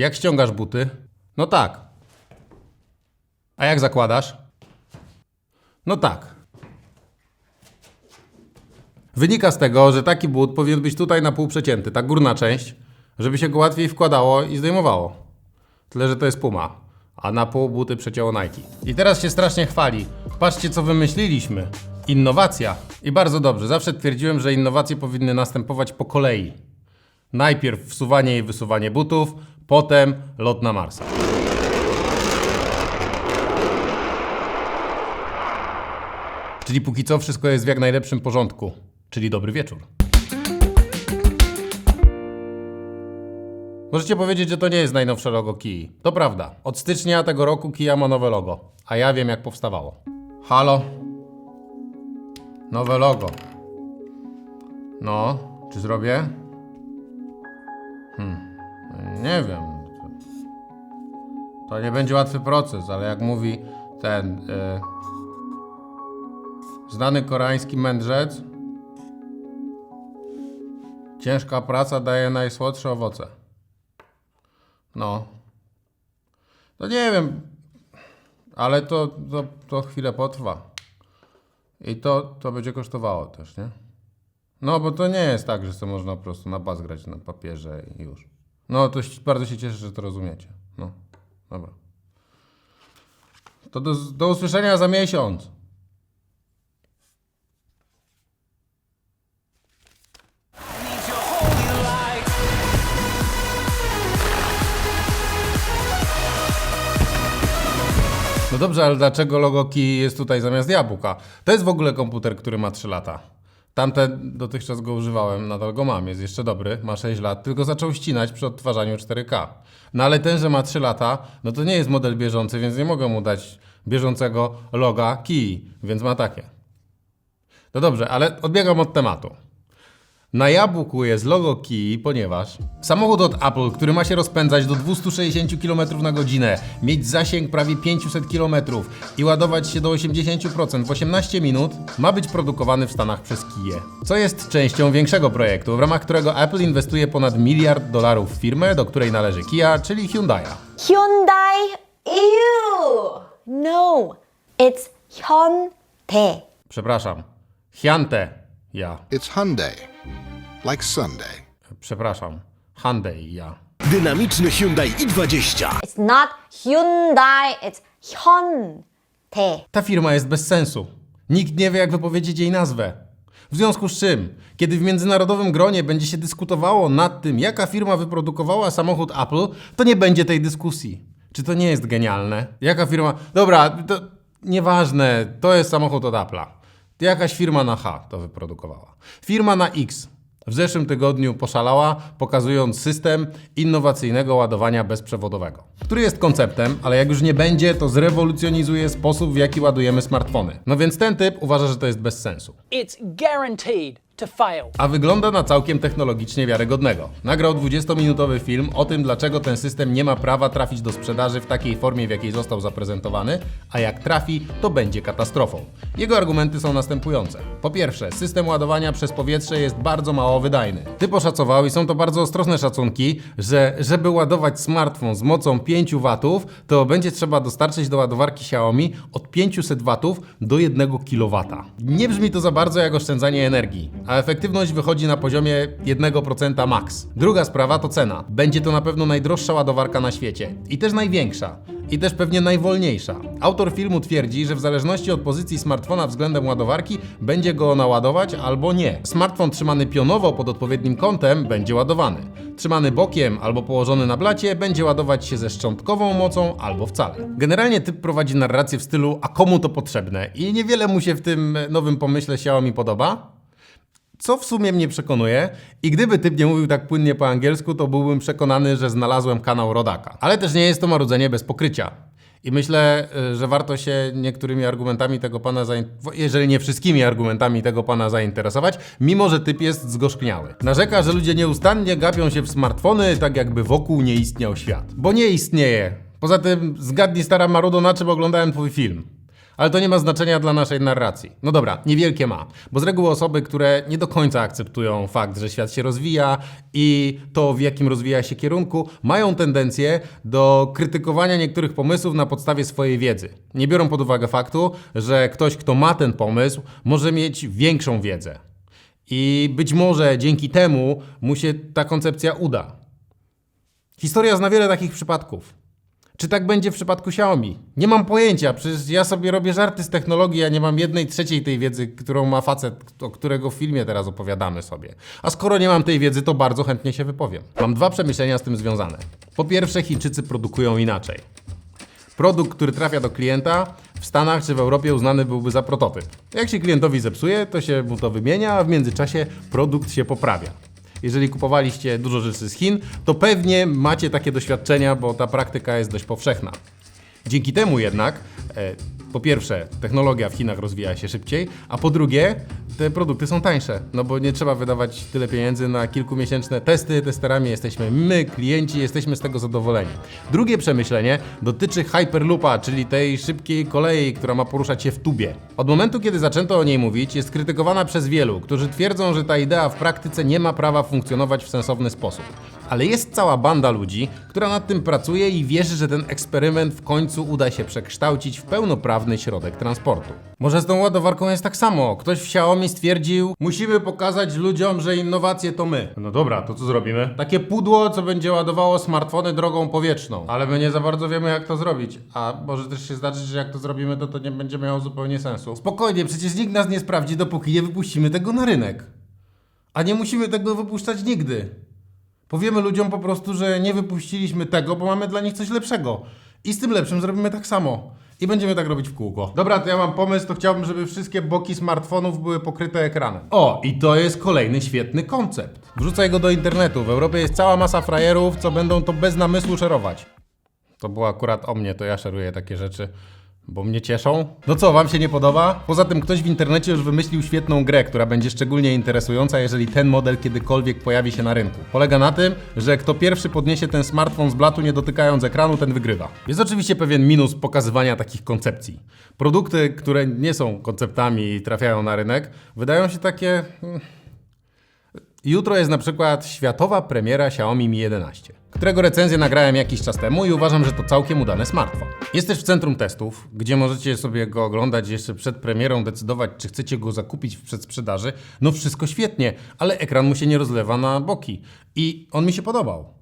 Jak ściągasz buty? No tak. A jak zakładasz? No tak. Wynika z tego, że taki but powinien być tutaj na pół przecięty, ta górna część, żeby się go łatwiej wkładało i zdejmowało. Tyle, że to jest Puma, a na pół buty przecięło Nike. I teraz się strasznie chwali. Patrzcie, co wymyśliliśmy. Innowacja. I bardzo dobrze. Zawsze twierdziłem, że innowacje powinny następować po kolei. Najpierw wsuwanie i wysuwanie butów, potem lot na Marsa. Czyli póki co wszystko jest w jak najlepszym porządku. Czyli dobry wieczór. Możecie powiedzieć, że to nie jest najnowsze logo Kii. To prawda. Od stycznia tego roku Kia ma nowe logo. A ja wiem jak powstawało. Halo? Nowe logo. No, czy zrobię? Hmm, nie wiem. To nie będzie łatwy proces, ale jak mówi ten y, znany koreański mędrzec, ciężka praca daje najsłodsze owoce. No. To nie wiem, ale to, to, to chwilę potrwa. I to, to będzie kosztowało też, nie? No, bo to nie jest tak, że sobie można po prostu na bas grać na papierze i już. No, to bardzo się cieszę, że to rozumiecie. No, dobra. To do, do usłyszenia za miesiąc. No dobrze, ale dlaczego logo Key jest tutaj zamiast jabłka? To jest w ogóle komputer, który ma 3 lata. Tamten dotychczas go używałem, nadal go mam, jest jeszcze dobry, ma 6 lat, tylko zaczął ścinać przy odtwarzaniu 4K. No ale ten, że ma 3 lata, no to nie jest model bieżący, więc nie mogę mu dać bieżącego loga Key, więc ma takie. No dobrze, ale odbiegam od tematu. Na jabłku jest logo Key, ponieważ samochód od Apple, który ma się rozpędzać do 260 km na godzinę, mieć zasięg prawie 500 km i ładować się do 80% w 18 minut, ma być produkowany w Stanach przez Kiję. Co jest częścią większego projektu, w ramach którego Apple inwestuje ponad miliard dolarów w firmę, do której należy Kia, czyli Hyundai'a. Hyundai. Ew. No, it's Hyundai. Przepraszam. Hyundai. Ja. It's Hyundai, like Sunday. Przepraszam. Hyundai. Ja. Dynamiczny Hyundai i20. It's not Hyundai, it's Hyundai. Ta firma jest bez sensu. Nikt nie wie, jak wypowiedzieć jej nazwę. W związku z czym, kiedy w międzynarodowym gronie będzie się dyskutowało nad tym, jaka firma wyprodukowała samochód Apple, to nie będzie tej dyskusji. Czy to nie jest genialne? Jaka firma. Dobra, to nieważne, to jest samochód od Apple'a. Jakaś firma na H to wyprodukowała. Firma na X w zeszłym tygodniu poszalała, pokazując system innowacyjnego ładowania bezprzewodowego, który jest konceptem, ale jak już nie będzie, to zrewolucjonizuje sposób, w jaki ładujemy smartfony. No więc ten typ uważa, że to jest bez sensu. It's guaranteed. A wygląda na całkiem technologicznie wiarygodnego. Nagrał 20-minutowy film o tym, dlaczego ten system nie ma prawa trafić do sprzedaży w takiej formie, w jakiej został zaprezentowany, a jak trafi, to będzie katastrofą. Jego argumenty są następujące. Po pierwsze, system ładowania przez powietrze jest bardzo mało wydajny. Ty poszacował i są to bardzo ostrożne szacunki, że żeby ładować smartfon z mocą 5 W, to będzie trzeba dostarczyć do ładowarki Xiaomi od 500 W do 1 kW. Nie brzmi to za bardzo jak oszczędzanie energii, a efektywność wychodzi na poziomie 1% max. Druga sprawa to cena. Będzie to na pewno najdroższa ładowarka na świecie i też największa. I też pewnie najwolniejsza. Autor filmu twierdzi, że w zależności od pozycji smartfona względem ładowarki będzie go ona ładować albo nie. Smartfon trzymany pionowo pod odpowiednim kątem będzie ładowany. Trzymany bokiem albo położony na blacie będzie ładować się ze szczątkową mocą albo wcale. Generalnie typ prowadzi narrację w stylu a komu to potrzebne i niewiele mu się w tym nowym pomyśle Xiaomi podoba. Co w sumie mnie przekonuje i gdyby typ nie mówił tak płynnie po angielsku, to byłbym przekonany, że znalazłem kanał rodaka. Ale też nie jest to marudzenie bez pokrycia. I myślę, y, że warto się niektórymi argumentami tego pana, jeżeli nie wszystkimi argumentami tego pana zainteresować, mimo że typ jest zgorzkniały. Narzeka, że ludzie nieustannie gapią się w smartfony, tak jakby wokół nie istniał świat. Bo nie istnieje. Poza tym, zgadnij stara marudo, na czym oglądałem twój film. Ale to nie ma znaczenia dla naszej narracji. No dobra, niewielkie ma, bo z reguły osoby, które nie do końca akceptują fakt, że świat się rozwija i to, w jakim rozwija się kierunku, mają tendencję do krytykowania niektórych pomysłów na podstawie swojej wiedzy. Nie biorą pod uwagę faktu, że ktoś, kto ma ten pomysł, może mieć większą wiedzę. I być może dzięki temu mu się ta koncepcja uda. Historia zna wiele takich przypadków. Czy tak będzie w przypadku Xiaomi? Nie mam pojęcia, przecież ja sobie robię żarty z technologii, a nie mam jednej trzeciej tej wiedzy, którą ma facet, o którego w filmie teraz opowiadamy sobie. A skoro nie mam tej wiedzy, to bardzo chętnie się wypowiem. Mam dwa przemyślenia z tym związane. Po pierwsze, Chińczycy produkują inaczej. Produkt, który trafia do klienta w Stanach czy w Europie uznany byłby za prototyp. Jak się klientowi zepsuje, to się mu to wymienia, a w międzyczasie produkt się poprawia. Jeżeli kupowaliście dużo rzeczy z Chin, to pewnie macie takie doświadczenia, bo ta praktyka jest dość powszechna. Dzięki temu jednak, e, po pierwsze, technologia w Chinach rozwija się szybciej, a po drugie, te produkty są tańsze, no bo nie trzeba wydawać tyle pieniędzy na kilkumiesięczne testy. Testerami jesteśmy my, klienci, jesteśmy z tego zadowoleni. Drugie przemyślenie dotyczy Hyperloopa, czyli tej szybkiej kolei, która ma poruszać się w tubie. Od momentu, kiedy zaczęto o niej mówić, jest krytykowana przez wielu, którzy twierdzą, że ta idea w praktyce nie ma prawa funkcjonować w sensowny sposób. Ale jest cała banda ludzi, która nad tym pracuje i wierzy, że ten eksperyment w końcu uda się przekształcić w pełnoprawny środek transportu. Może z tą ładowarką jest tak samo. Ktoś w Xiaomi stwierdził, musimy pokazać ludziom, że innowacje to my. No dobra, to co zrobimy? Takie pudło, co będzie ładowało smartfony drogą powietrzną. Ale my nie za bardzo wiemy, jak to zrobić. A może też się zdarzyć, że jak to zrobimy, to to nie będzie miało zupełnie sensu. Spokojnie, przecież nikt nas nie sprawdzi, dopóki nie wypuścimy tego na rynek. A nie musimy tego wypuszczać nigdy. Powiemy ludziom po prostu, że nie wypuściliśmy tego, bo mamy dla nich coś lepszego. I z tym lepszym zrobimy tak samo. I będziemy tak robić w kółko. Dobra, to ja mam pomysł, to chciałbym, żeby wszystkie boki smartfonów były pokryte ekranem. O, i to jest kolejny świetny koncept. Wrzucaj go do internetu. W Europie jest cała masa frajerów, co będą to bez namysłu szerować. To było akurat o mnie, to ja szeruję takie rzeczy, bo mnie cieszą. No co, wam się nie podoba? Poza tym ktoś w internecie już wymyślił świetną grę, która będzie szczególnie interesująca, jeżeli ten model kiedykolwiek pojawi się na rynku. Polega na tym, że kto pierwszy podniesie ten smartfon z blatu nie dotykając ekranu, ten wygrywa. Jest oczywiście pewien minus pokazywania takich koncepcji. Produkty, które nie są konceptami i trafiają na rynek, wydają się takie... hmm, Jutro jest na przykład światowa premiera Xiaomi Mi 11, którego recenzję nagrałem jakiś czas temu i uważam, że to całkiem udany smartfon. Jest też w centrum testów, gdzie możecie sobie go oglądać jeszcze przed premierą, decydować, czy chcecie go zakupić w przedsprzedaży. No wszystko świetnie, ale ekran mu się nie rozlewa na boki i on mi się podobał.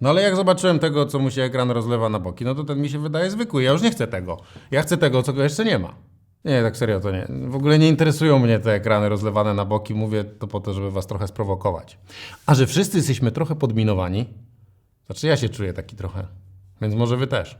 No ale jak zobaczyłem tego, co mu się ekran rozlewa na boki, no to ten mi się wydaje zwykły. Ja już nie chcę tego. Ja chcę tego, co go jeszcze nie ma. Nie, tak serio to nie. W ogóle nie interesują mnie te ekrany rozlewane na boki. Mówię to po to, żeby was trochę sprowokować. A że wszyscy jesteśmy trochę podminowani, znaczy ja się czuję taki trochę, więc może wy też.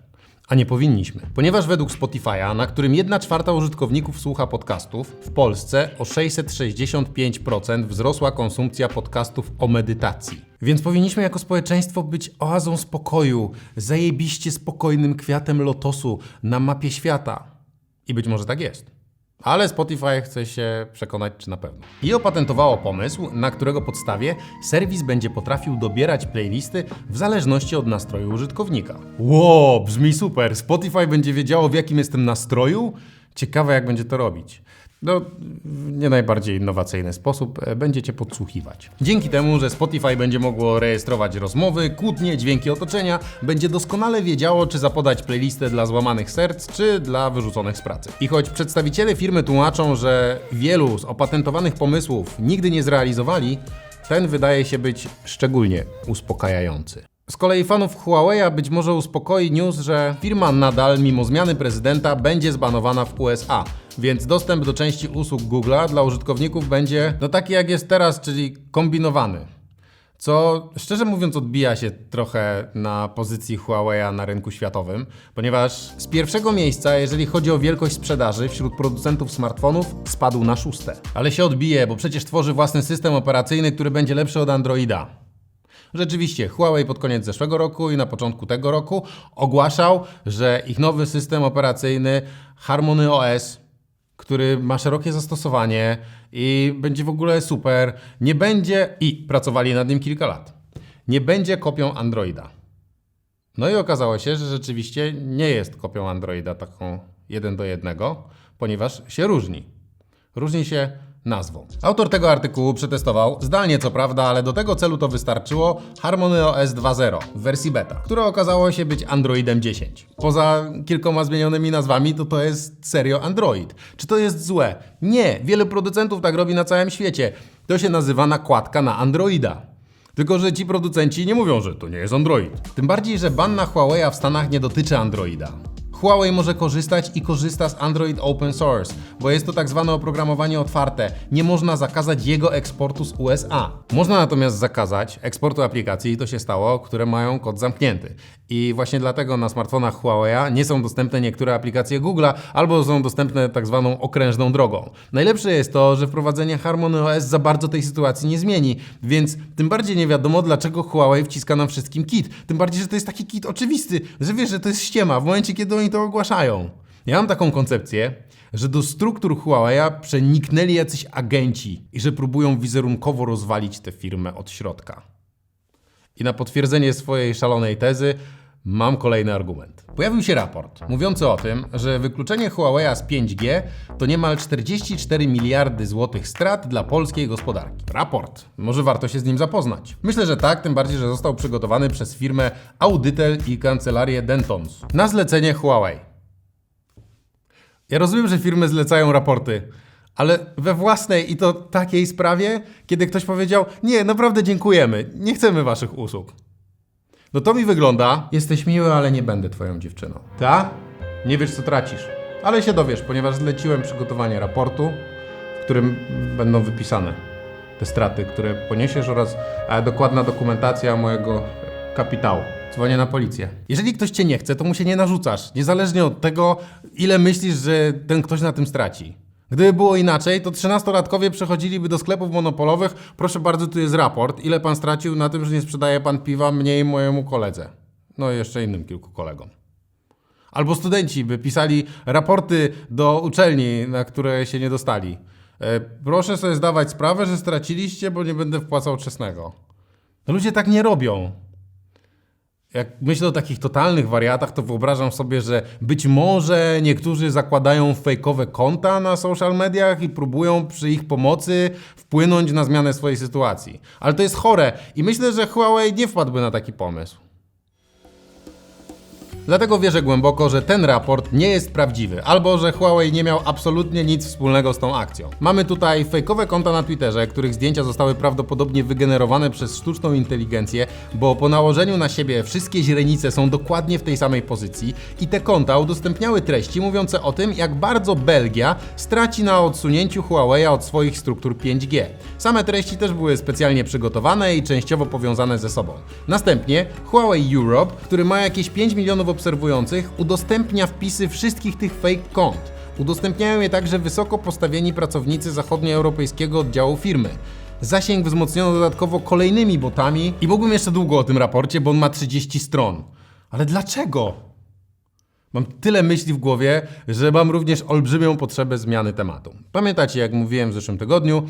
A nie powinniśmy. Ponieważ według Spotify'a, na którym 1 czwarta użytkowników słucha podcastów, w Polsce o 665% wzrosła konsumpcja podcastów o medytacji. Więc powinniśmy jako społeczeństwo być oazą spokoju, zajebiście spokojnym kwiatem lotosu na mapie świata. I być może tak jest. Ale Spotify chce się przekonać, czy na pewno. I opatentowało pomysł, na którego podstawie serwis będzie potrafił dobierać playlisty w zależności od nastroju użytkownika. Ło, brzmi super. Spotify będzie wiedziało, w jakim jestem nastroju? Ciekawe, jak będzie to robić. No, w nie najbardziej innowacyjny sposób e, będziecie podsłuchiwać. Dzięki temu, że Spotify będzie mogło rejestrować rozmowy, kłótnie, dźwięki otoczenia, będzie doskonale wiedziało, czy zapodać playlistę dla złamanych serc, czy dla wyrzuconych z pracy. I choć przedstawiciele firmy tłumaczą, że wielu z opatentowanych pomysłów nigdy nie zrealizowali, ten wydaje się być szczególnie uspokajający. Z kolei fanów Huawei'a być może uspokoi news, że firma nadal, mimo zmiany prezydenta, będzie zbanowana w USA, więc dostęp do części usług Google'a dla użytkowników będzie no taki jak jest teraz, czyli kombinowany. Co szczerze mówiąc odbija się trochę na pozycji Huawei'a na rynku światowym, ponieważ z pierwszego miejsca, jeżeli chodzi o wielkość sprzedaży wśród producentów smartfonów, spadł na szóste. Ale się odbije, bo przecież tworzy własny system operacyjny, który będzie lepszy od Androida. Rzeczywiście, Huawei pod koniec zeszłego roku i na początku tego roku ogłaszał, że ich nowy system operacyjny Harmony OS, który ma szerokie zastosowanie i będzie w ogóle super, nie będzie i pracowali nad nim kilka lat. Nie będzie kopią Androida. No i okazało się, że rzeczywiście nie jest kopią Androida taką, jeden do jednego, ponieważ się różni. Różni się nazwą. Autor tego artykułu przetestował, zdalnie co prawda, ale do tego celu to wystarczyło, Harmony OS 2.0 w wersji beta, które okazało się być Androidem 10. Poza kilkoma zmienionymi nazwami, to to jest serio Android. Czy to jest złe? Nie, wielu producentów tak robi na całym świecie. To się nazywa nakładka na Androida. Tylko, że ci producenci nie mówią, że to nie jest Android. Tym bardziej, że ban na Huawei w Stanach nie dotyczy Androida. Huawei może korzystać i korzysta z Android Open Source, bo jest to tak zwane oprogramowanie otwarte. Nie można zakazać jego eksportu z USA. Można natomiast zakazać eksportu aplikacji, i to się stało, które mają kod zamknięty. I właśnie dlatego na smartfonach Huawei nie są dostępne niektóre aplikacje Google'a, albo są dostępne tak zwaną okrężną drogą. Najlepsze jest to, że wprowadzenie Harmony OS za bardzo tej sytuacji nie zmieni, więc tym bardziej nie wiadomo, dlaczego Huawei wciska nam wszystkim kit. Tym bardziej, że to jest taki kit oczywisty, że wiesz, że to jest ściema w momencie, kiedy oni to ogłaszają. Ja mam taką koncepcję, że do struktur Huawei przeniknęli jacyś agenci i że próbują wizerunkowo rozwalić tę firmę od środka. I na potwierdzenie swojej szalonej tezy mam kolejny argument. Pojawił się raport mówiący o tym, że wykluczenie Huawei z 5G to niemal 44 miliardy złotych strat dla polskiej gospodarki. Raport. Może warto się z nim zapoznać. Myślę, że tak, tym bardziej, że został przygotowany przez firmę Audytel i kancelarię Dentons na zlecenie Huawei. Ja rozumiem, że firmy zlecają raporty, ale we własnej i to takiej sprawie, kiedy ktoś powiedział: Nie, naprawdę dziękujemy, nie chcemy waszych usług. No to mi wygląda. Jesteś miły, ale nie będę twoją dziewczyną. Ta? Nie wiesz, co tracisz. Ale się dowiesz, ponieważ zleciłem przygotowanie raportu, w którym będą wypisane te straty, które poniesiesz oraz e, dokładna dokumentacja mojego kapitału. Dzwonię na policję. Jeżeli ktoś cię nie chce, to mu się nie narzucasz, niezależnie od tego, ile myślisz, że ten ktoś na tym straci. Gdyby było inaczej, to 13-latkowie przechodziliby do sklepów monopolowych. Proszę bardzo, tu jest raport. Ile pan stracił na tym, że nie sprzedaje pan piwa mnie i mojemu koledze? No i jeszcze innym kilku kolegom. Albo studenci by pisali raporty do uczelni, na które się nie dostali. E, proszę sobie zdawać sprawę, że straciliście, bo nie będę wpłacał czesnego. Ludzie tak nie robią. Jak myślę o takich totalnych wariatach, to wyobrażam sobie, że być może niektórzy zakładają fejkowe konta na social mediach i próbują przy ich pomocy wpłynąć na zmianę swojej sytuacji. Ale to jest chore i myślę, że Huawei nie wpadłby na taki pomysł. Dlatego wierzę głęboko, że ten raport nie jest prawdziwy, albo że Huawei nie miał absolutnie nic wspólnego z tą akcją. Mamy tutaj fejkowe konta na Twitterze, których zdjęcia zostały prawdopodobnie wygenerowane przez sztuczną inteligencję, bo po nałożeniu na siebie wszystkie źrenice są dokładnie w tej samej pozycji i te konta udostępniały treści mówiące o tym, jak bardzo Belgia straci na odsunięciu Huawei od swoich struktur 5G. Same treści też były specjalnie przygotowane i częściowo powiązane ze sobą. Następnie Huawei Europe, który ma jakieś 5 milionów obserwujących, udostępnia wpisy wszystkich tych fake kont. Udostępniają je także wysoko postawieni pracownicy zachodnioeuropejskiego oddziału firmy. Zasięg wzmocniono dodatkowo kolejnymi botami i mógłbym jeszcze długo o tym raporcie, bo on ma 30 stron. Ale dlaczego? Mam tyle myśli w głowie, że mam również olbrzymią potrzebę zmiany tematu. Pamiętacie, jak mówiłem w zeszłym tygodniu,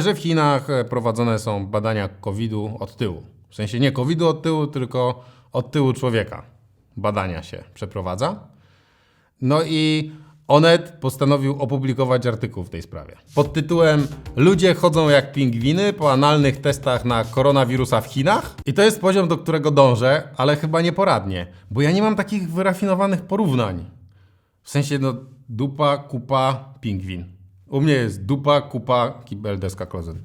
że w Chinach e, prowadzone są badania COVID-u od tyłu. W sensie nie COVID-u od tyłu, tylko od tyłu człowieka. Badania się przeprowadza. No i Onet postanowił opublikować artykuł w tej sprawie. Pod tytułem Ludzie chodzą jak pingwiny po analnych testach na koronawirusa w Chinach. I to jest poziom, do którego dążę, ale chyba nieporadnie, bo ja nie mam takich wyrafinowanych porównań. W sensie, no, dupa, kupa, pingwin. U mnie jest dupa, kupa, kibel, deska, klozet.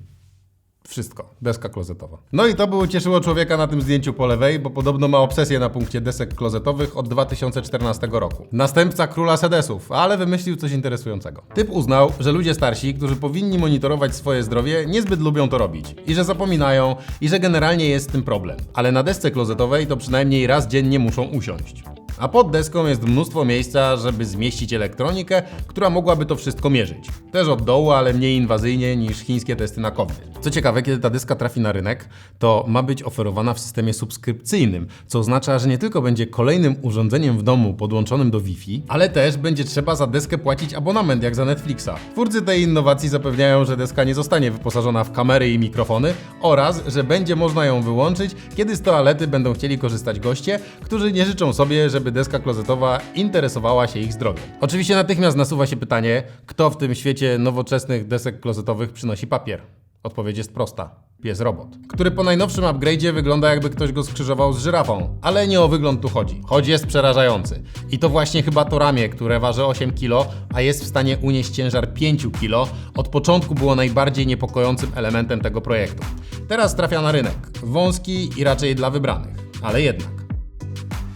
Wszystko. Deska klozetowa. No i to by ucieszyło człowieka na tym zdjęciu po lewej, bo podobno ma obsesję na punkcie desek klozetowych od 2014 roku. Następca króla sedesów, ale wymyślił coś interesującego. Typ uznał, że ludzie starsi, którzy powinni monitorować swoje zdrowie, niezbyt lubią to robić. I że zapominają, i że generalnie jest z tym problem. Ale na desce klozetowej to przynajmniej raz dziennie muszą usiąść. A pod deską jest mnóstwo miejsca, żeby zmieścić elektronikę, która mogłaby to wszystko mierzyć. Też od dołu, ale mniej inwazyjnie niż chińskie testy na COVID. Co ciekawe, kiedy ta deska trafi na rynek, to ma być oferowana w systemie subskrypcyjnym, co oznacza, że nie tylko będzie kolejnym urządzeniem w domu podłączonym do Wi-Fi, ale też będzie trzeba za deskę płacić abonament jak za Netflixa. Twórcy tej innowacji zapewniają, że deska nie zostanie wyposażona w kamery i mikrofony oraz, że będzie można ją wyłączyć, kiedy z toalety będą chcieli korzystać goście, którzy nie życzą sobie, żeby deska klozetowa interesowała się ich zdrowiem. Oczywiście natychmiast nasuwa się pytanie, kto w tym świecie nowoczesnych desek klozetowych przynosi papier? Odpowiedź jest prosta. Pies robot, który po najnowszym upgrade'zie wygląda jakby ktoś go skrzyżował z żyrafą, ale nie o wygląd tu chodzi. Choć jest przerażający. I to właśnie chyba to ramię, które waży 8 kg, a jest w stanie unieść ciężar 5 kg, od początku było najbardziej niepokojącym elementem tego projektu. Teraz trafia na rynek. Wąski i raczej dla wybranych, ale jednak.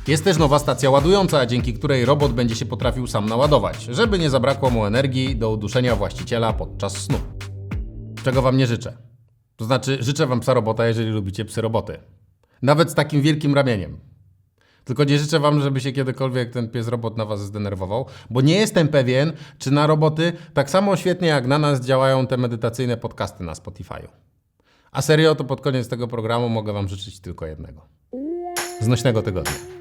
Jest też nowa stacja ładująca, dzięki której robot będzie się potrafił sam naładować, żeby nie zabrakło mu energii do uduszenia właściciela podczas snu. Czego wam nie życzę. To znaczy, życzę wam psa robota, jeżeli lubicie psy roboty. Nawet z takim wielkim ramieniem. Tylko nie życzę wam, żeby się kiedykolwiek ten pies robot na was zdenerwował, bo nie jestem pewien, czy na roboty tak samo świetnie jak na nas działają te medytacyjne podcasty na Spotify'u. A serio, to pod koniec tego programu mogę wam życzyć tylko jednego. Znośnego tygodnia.